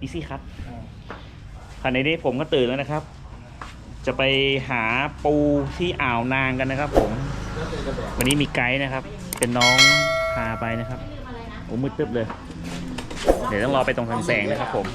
อีซี่คัทขณะนี้ผมก็ตื่นแล้วนะครับ จะไปหาปูที่อ่าวนางกันนะครับ ผม วันนี้มีไกด์นะครับ เป็นน้องพาไปนะครับโอ้มืดตึ๊บเลย เดี๋ยวต้องรอไปตรงทางแสงนะครับผม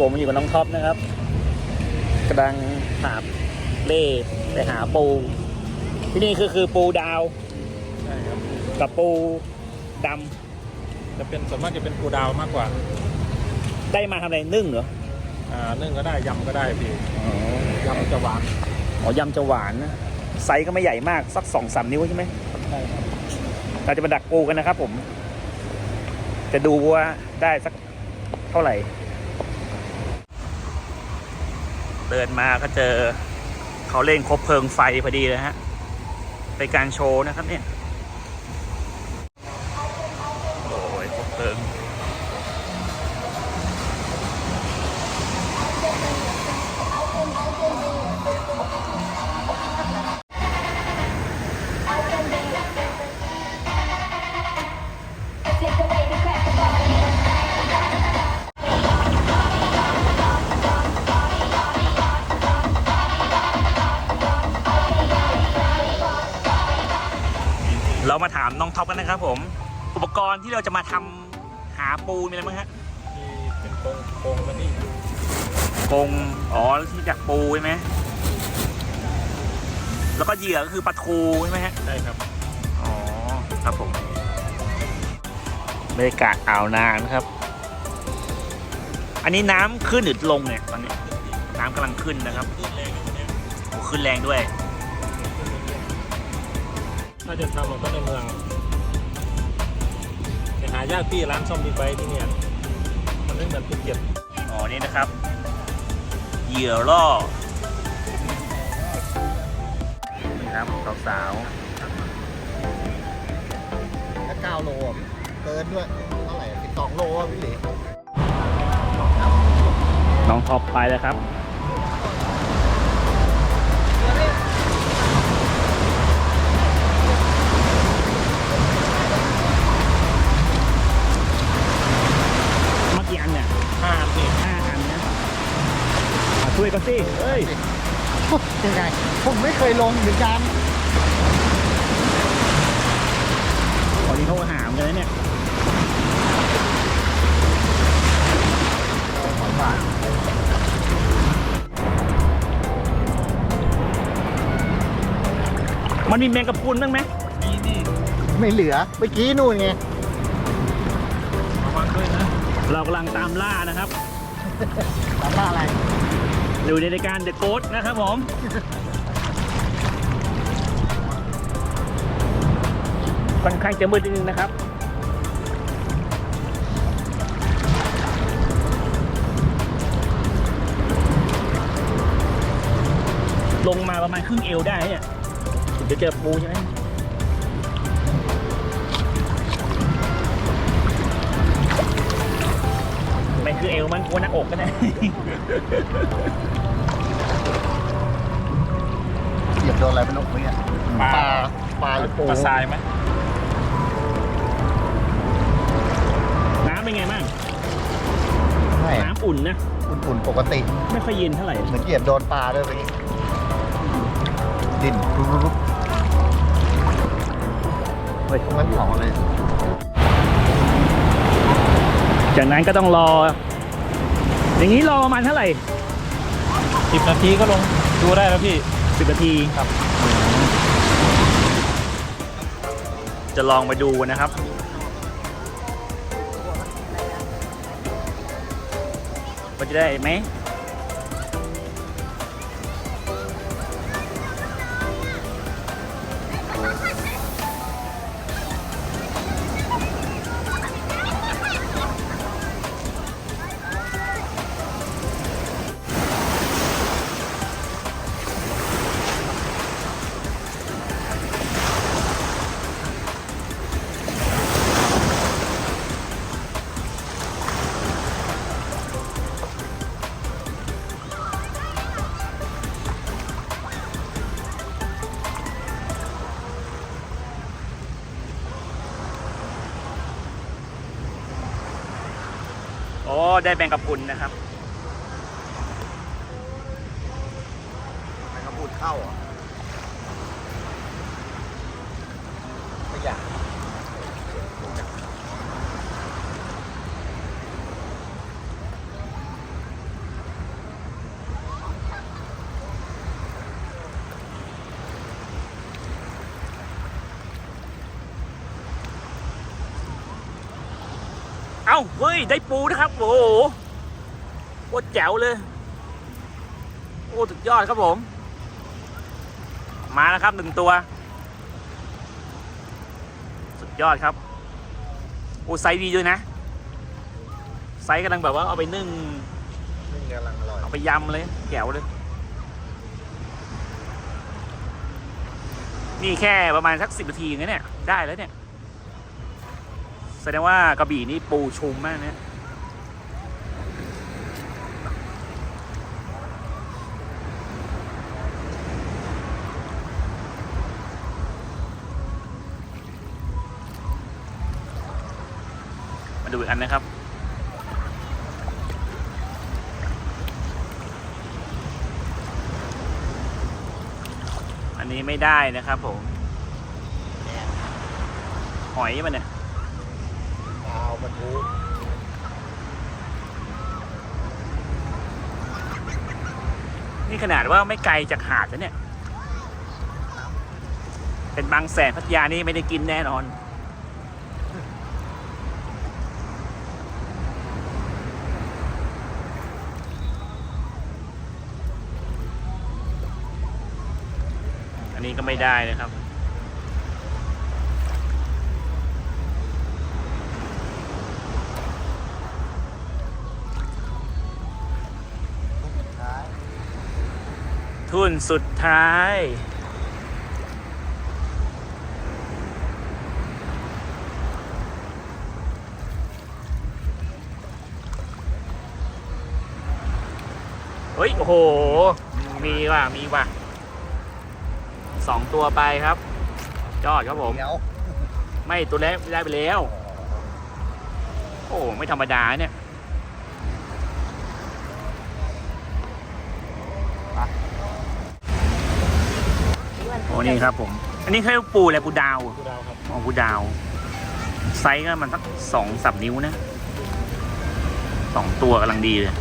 ผมอยู่กับน้องท็อปนะครับกำลังหาบเล่ไปหาปู ที่นี่คือคือปูดาวใช่ครับกับปูดจะเป็นส่วนมากจะเป็นปูดาวมากกว่าำได้มาทำอะไรนึ่งเหรออ่านึ่งก็ได้ยำก็ได้พี่ยำจะหวานอ๋อยำจะหวานนะไซส์ก็ไม่ใหญ่มากสักสองสามนิ้วใช่ไหมใช่ครับเราจะมาดักปูกันนะครับผม จะดูว่าได้สักเท่าไหร่ เดินมาก็เจอเขาเล่นครบเพลิงไฟพอดีเลยฮะไปนการโชว์นะครับเนี่ย เรามาถามน้องท็อปกันนะครับผม อุปกรณ์ที่เราจะมาทำหาปูมีอะไรบ้างฮะที่เป็นโครงโครงแล้วนี่กรงอ๋อที่จักปูใช่ไหมแล้วก็เหยื่อก็คือปลาทูใช่ไหมฮะใช่ครับอ๋อครับผมบรรยากาศอ่าวนางนะครับ อันนี้น้ำขึ้นหรือลงเนี่ยตอนนี้ น้ำกำลังขึ้นนะครับโอ้ขึ้นแรงด้วย ถ้าจะทำมันก็ในเมืองจะหายากพี่ร้านซ่อมบิ๊กไบค์ที่เนี่ยมันไม่เหมือนภูเก็ตอ๋อนี่นะครับ เหยื่อล่อนี่ครับสาวแค่9โลอะเกินด้วยเท่าไหร่12โลอะพี่หลีๆน้องท็อปไปแล้วครับ อะช่วยกันสิเอ้ยยังไง ผมไม่เคยลงเหมือนกันตอนนี้เขาหามกันแล้วเนี่ยมันมีแมงกะพรุนบ้างไหมนี่นี่ไม่เหลือเมื่อกี้นู่นไงระวังด้วยนะ เรากำลังตามล่านะครับถามว่าอะไร อยู่ในรายการ The Ghost นะครับผม ค่อนข้างจะมืดนิดนึงนะครับ ลงมาประมาณครึ่งเอวได้เนี่ยถึงจะเจอปูใช่ไหม ไม่คือเอวมันกลัวหน้าอกก็ได้เหยียบโดนอะไรเป็นนกเมื่อกี้ปลาปลาหรือปูปลาทรายไหมน้ำเป็นไงบ้างไม่น้ำอุ่นนะอุ่นๆปกติ ไม่ค่อยเย็นเท่าไหร่เหมือนเหยียบโดนปลาด้วยเมื่อกี้ดิ้นรุบเฮ้ยๆมันเผาเลย จากนั้นก็ต้องรอ อย่างนี้รอประมาณเท่าไหร่สิบนาทีก็ลงดูได้แล้วพี่สิบนาทีครับ จะลองไปดูนะครับว่าจะได้ไหม ได้แบงกะพรุนนะครับไปกระปุนเข้าอะไม่อยาก เอ้าเฮ้ย ได้ปูนะครับ โอ้โหโคตรแจ๋วเลย โอ้สุดยอดครับผม มาแล้วครับหนึ่งตัว สุดยอดครับ โอ้ไซส์ดีด้วยนะ ไซส์กำลังแบบว่าเอาไปนึ่งนึ่งกำลังอร่อย เอาไปยำเลยแจ๋วเลย นี่แค่ประมาณสักสิบนาทีเองนะเนี่ย ได้แล้วเนี่ย แสดงว่ากระบี่นี่ปูชุมมากนี่ยมาดูอีกอันนะครับอันนี้ไม่ได้นะครับผม หอยมันเนี่ย บรรทุกนี่ขนาดว่าไม่ไกลจากหาดแล้วเนี่ย เป็นบางแสนพัทยานี่ไม่ได้กินแน่นอน อันนี้ก็ไม่ได้นะครับ ทุนสุดท้าย เฮ้ย โอ้โห มีว่ะ มีว่ะสองตัวไปครับ ยอดครับผมเหนียวไม่ตัวแรกได้ไปแล้ว โอ้ไม่ธรรมดาเนี่ย นี่ครับผม อันนี้คือปูอะไรปูดาวดูดาวครับอ๋อปูดาว ไซส์ก็มันสักสองสามนิ้วนะสองตัวกำลังดีเลย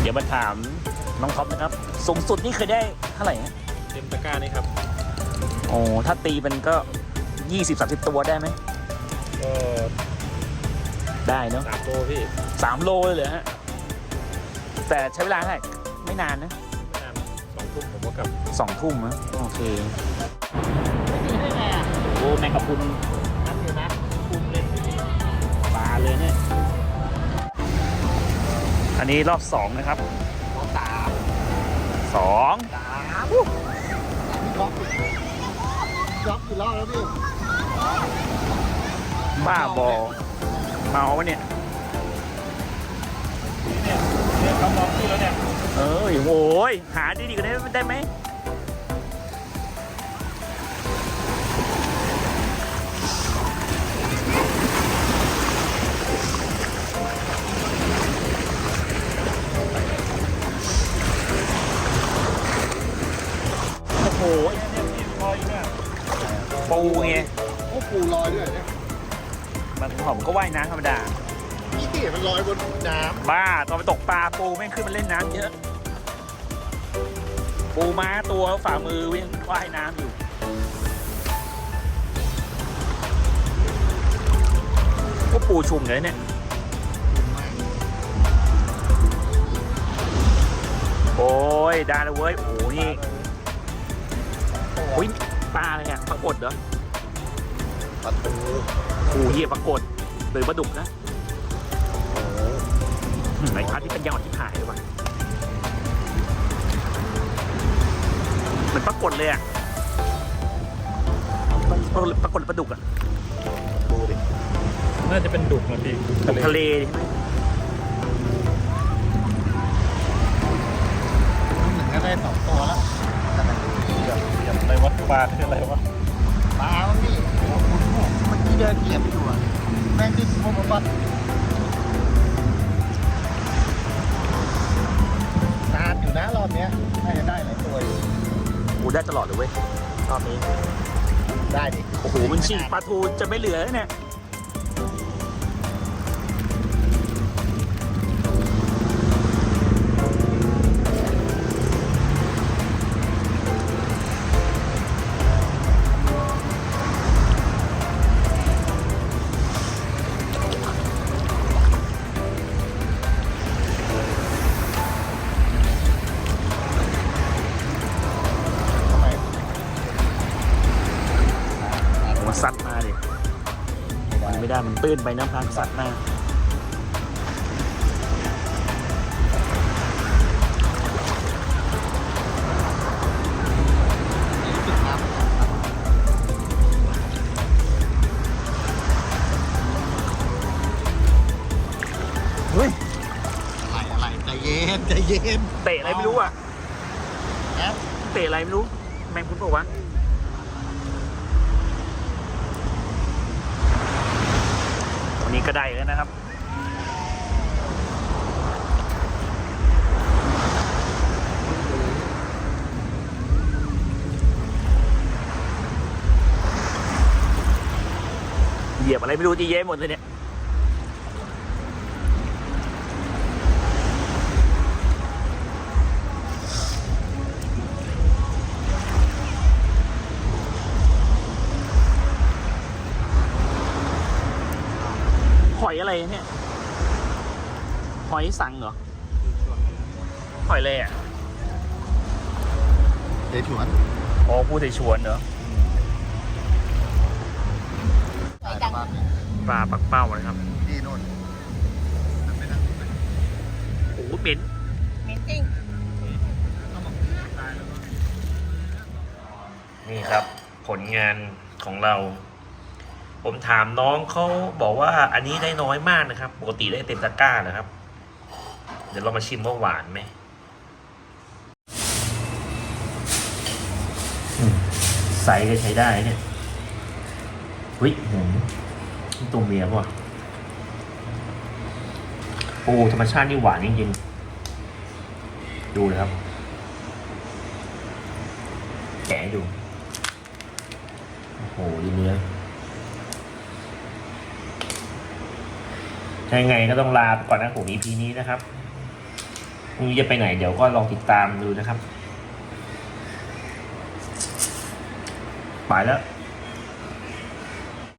เดี๋ยวมาถามน้องท็อปนะครับ สูงสุดนี่เคยได้เท่าไหร่ฮะเต็มตะกร้านี่ครับ โอ้ถ้าตีมันก็ยี่สิบสามสิบตัวได้ไหมก็ได้เนาะสามโลพี่สามโลเลยเหรอฮะ แต่ใช้เวลาเท่าไหร่ไม่ นานนะไม่นานสองทุ่มผมก็กลับสองทุ่มนะโอเคไม่ดีได้ไงอะโอ้แมงกะพรุนนั่นอยู่นะคุมเลยปลาเลยเนี่ยอันนี้รอบสองนะครับรอบสามสองสามล็อกล็อกกี่รอบแล้วพี่บ้าบอเมาวะเนี่ยเนี่ยเนี่ยเขามองพี่แล้วเนี่ย เอ้ยโอ้ยหาดีๆกันได้ได้ไหมโอ้โหเนี่ยพี่พออยู่เนี่ยปูไง โอ้ปูลอยด้วยเนี่ยมันพเขามันก็ว่ายน้ำธรรมดานี่ที่ มันลอยบนน้บ้าตอนไปตกปลาปูแม่งขึ้นมาเล่นน้ำเยอะ ปูม้าตัวฝ่ามือวิ่งว่ายน้ำอยู่ ก็ปูชุมเลยเนี่ยโอ้ยได้แล้วเว้ย โอ้โหนี่ำโอ้ยปลาอะไรเนี่ยปรากฏเหรอประตู โอ้โหเหี้ยปรากฏหรือปลาดุกนะโอ้โหหืม ไอ้พัดที่เป็นยอดที่หายเลยว่ะเหมือนปรากฏเลยอะปรากฏปรากฏปลาดุกอะดูดิน่าจะเป็นดุกนะพี่ดุกทะเลใช่ไหมน้ำหนึ่งก็ได้สองตัวแล้วแต่มันดูเยอะอย่าไปวัดปลาคืออะไรวะปลามันนี่โอ้โหคุณพ่อเมื่อกี้เดินเหยียบอยู่อะแม่งดิ้นมุมบัดน อยู่นะรอบเนี้ยน่าจะได้หลายตัวอยู่โอ้ได้ตลอดเลยเว้ยรอบนี้ ได้ดิโอ้โหมันฉีกปลาทูจะไม่เหลือแล้วเนี่ย ไม่นตื้นไปน้ำพังสัตว์มา นี้ก็ได้แล้วนะครับ เหยียบอะไรไม่รู้จีเย้หมดเลยเนี่ย อยอะไรเนี่ย หอยสังเหรอ หอยอะไรอะเดชวนอ๋อผู้เสฉวนเหรอได้ประมาณนี้ปลาปักเป้าเลยครับ ที่นู่นมันไม่นั่งไหนโอ้โหเหม็นเหม็นจริงนี่ครับ ผลงานของเรา ผมถามน้องเขาบอกว่าอันนี้ได้น้อยมากนะครับ ปกติได้เต็มตะกร้านะครับ เดี๋ยวเรามาชิมว่าหวานไหมอืมไซส์ก็ใช้ได้เนี่ยเฮ้ยหืมตัวเมียป่ะโอ้ธรรมชาตินี่หวานจริงๆดูเลยครับ แกะให้ดู โอ้โหดูเนื้อถ้า ยังไงก็ต้องลาไปก่อนนะผม EP นี้นะครับพรุ่งนี้จะไปไหนเดี๋ยวก็ลองติดตามดูนะครับ ไปแล้ว